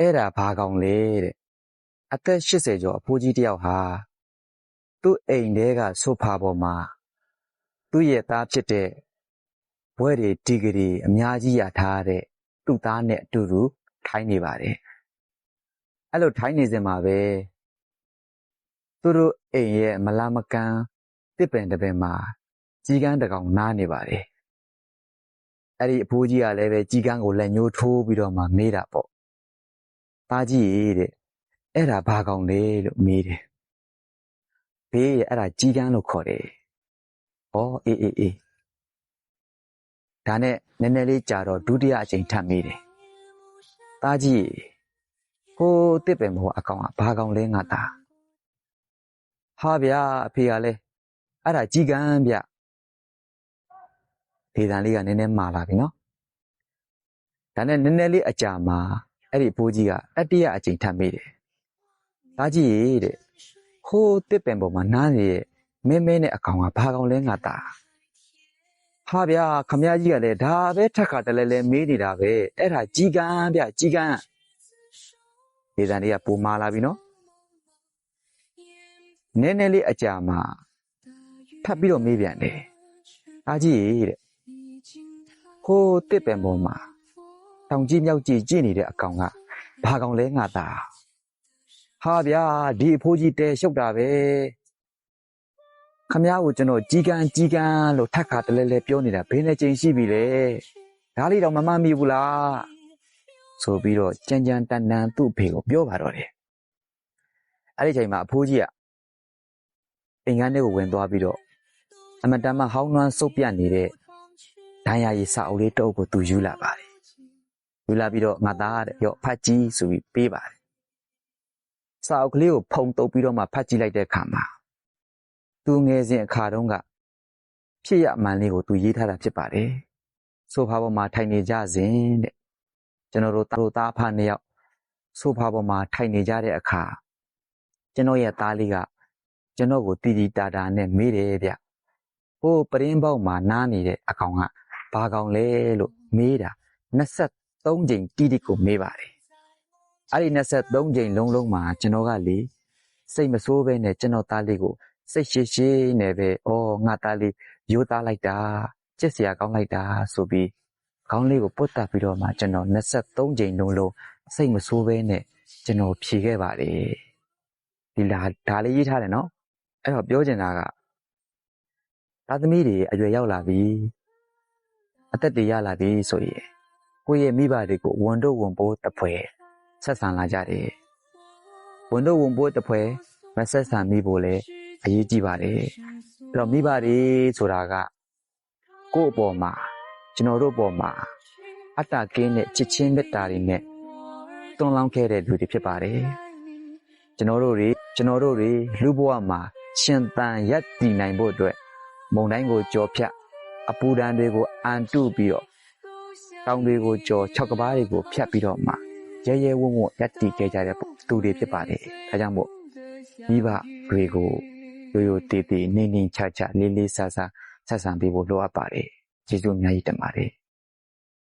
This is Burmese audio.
အဲ့ဒါဘာကောင်လဲတဲ့အသက်80ကျော်အဖိုးကြီးတယောက်ဟာသူ့အိမ်ထဲကဆိုဖာပေါ်မှာသူ့ရဲ့သားဖြစ်တဲ့ဘွဲတွေဒီဂရီအများကြီးရထားတဲ့သူ့သားနဲ့အတူတူထိုင်းနေပါတယ်အဲ့လိုထိုင်းနေစင်မှာပဲသူတို့အိမ်ရဲ့မလာမကန်းတစ်ပင်တစ်ပင်မှာကြီးကန်းတစ်ကောင်နားနေပါတယ်အဲ့ဒီအဖိုးကြီးကလည်းပဲကြီးကန်းကိုလက်ညှိုးထိုးပြီးတော့မှမေးတာပေါ့ သားကြီးတဲ့အဲ့ဒါဘာကောင်လဲလို့မေးတယ်ဘေးရဲ့အဲ့ဒါကြီးကန်းလို့ခေါ်တယ်ဩအေးအေးအေးဒါနဲ့နည်းနည်းလေးကြာတော့ဒုတိယအချိန်ထပ်မေးတယ်သားကြီးဟိုတစ်ပင်ဘောအကောင်ကဘာကောင်လဲငါသားဟာဗျာအဖေကလည်းအဲ့ဒါကြီးကန်းဗျဒေသန်လေးကနည်းနည်းမာလာပြီနော်ဒါနဲ့နည်းနည်းလေးအကြာမှာ အဲ့ဒီဘိုးကြီးကတတိယအချိန်ထပ်မိတယ်သားကြီးရေတဲ့ဟိုးတစ်ပင်ပေါ်မှာနားနေတဲ့မင်းမင်းနဲ့အကောင်ကဘာကောင်လဲငါသားဟာဗျာခမကြီးကလည်းဒါပဲထက်ခါတလဲလဲမေးနေတာပဲအဲ့ဒါကြီးကန်းဗျကြီးကန်းဒေသန်လေးကပူမာလာပြီနော်နည်းနည်းလေးအကြာမှာထပ်ပြီးတော့မေးပြန်တယ်။အားကြီးတဲ့။ဟိုးတစ်ပင်ပေါ်မှာ တောင်ကြီးမြောက်ကြီးကြည့်နေတဲ့အကောင်ကဘာကောင်လဲငါသား။ဟာဗျာဒီအဖိုးကြီးတဲရှုပ်တာပဲ။ခမ ्या ကိုကျွန်တော်ကြီးကန်းကြီးကန်းလို့ထက်ခါတလဲလဲပြောနေတာဘယ်နဲ့ချိန်ရှိပြီလဲ။ဒါလေးတော့မမမိဘူးလား။ဆိုပြီးတော့ကြမ်းကြမ်းတန်တန်သူ့အဖေကိုပြောပါတော့တယ်။အဲ့ဒီချိန်မှာအဖိုးကြီးကအိမ်ကန်းထဲကိုဝင်သွားပြီးတော့အမတန်မှဟောင်းနှွမ်းစုပ်ပြတ်နေတဲ့ဒိုင်ယာရီစာအုပ်လေးတစ်အုပ်ကိုသူယူလာပါတယ် ယူလာပြီးတော့ငါသားတဲ့ရော့ဖတ်ကြည့်ဆိုပြီးပေးပါတယ်စာအုပ်ကလေးကိုဖုံတုပ်ပြီးတော့မှဖတ်ကြည့်လိုက်တဲ့အခါမှာသူငယ်စဉ်အခါတုန်းကဖြစ်ရမှန်လေးကိုသူရေးထားတာဖြစ်ပါတယ်ဆိုဖာပေါ်မှာထိုင်နေကြစဉ်တဲ့ကျွန်တော်တို့တို့သားဖနှစ်ယောက်ဆိုဖာပေါ်မှာထိုင်နေကြတဲ့အခါကျွန်တော်ရဲ့သားလေးကကျွန်တော်ကိုတီတီတာတာနဲ့မေးတယ်ဗျဟိုပရင်းပေါက်မှာနားနေတဲ့အကောင်ကဘာကောင်လဲလို့မေးတာ 23ကြိမ်တီတီကိုမေးပါတယ်အဲ့ဒီ23ကြိမ်လုံးလုံးမှာကျွန်တော်ကလေစိတ်မဆိုးပဲနဲ့ကျွန်တော်သားလေးကိုစိတ်ရှိရှိနဲ့ပဲဩငါသားလေးရိုးသားလိုက်တာကြက်စရာကောင်းလိုက်တာဆိုပြီးခေါင်းလေးကိုပုတ်တက်ပြီးတော့မှကျွန်တော်23ကြိမ်လုံးလုံးစိတ်မဆိုးပဲနဲ့ကျွန်တော်ဖြေခဲ့ပါတယ်ဒီလာဒါလေးရေးထားတယ်နော်အဲ့တော့ပြောချင်တာကသားသမီးတွေအရွယ်ရောက်လာပြီအသက်တွေရလာပြီဆိုရင် ကိုယ့်ရဲ့မိဘတွေကိုဝန်တော့ဝန်ပိုးတပွဲဆက်ဆံလာကြတယ်ဝန်တော့ဝန်ပိုးတပွဲမဆက်ဆံမိဖို့လည်းအရေးကြီးပါတယ်အဲ့တော့မိဘတွေဆိုတာကကိုယ့်အပေါ်မှာကျွန်တော်တို့အပေါ်မှာအတ္တကင်းတဲ့ချစ်ချင်းမေတ္တာတွေနဲ့တွန်းလောင်းခဲ့တဲ့လူတွေဖြစ်ပါတယ်ကျွန်တော်တို့တွေကျွန်တော်တို့တွေလူဘဝမှာရှင်သန်ရက်တည်နိုင်ဖို့အတွက်မုံတိုင်းကိုကြော်ဖြတ်အပူဒဏ်တွေကိုအန်တုပြီးတော့ တောင်တွေကိုကြော်၆ကဘားတွေကိုဖြတ်ပြီးတော့မှရဲရဲဝံ့ဝံ့ရက်တည်ခဲ့ကြတဲ့သူတွေဖြစ်ပါတယ်။ဒါကြောင့်မို့မိဘတွေကိုရိုးရိုးတည်တည်နေနေချာချာလေးလေးဆာဆာဆက်ဆံပေးဖို့လိုအပ်ပါတယ်။ကျေးဇူးအများကြီးတင်ပါတယ်။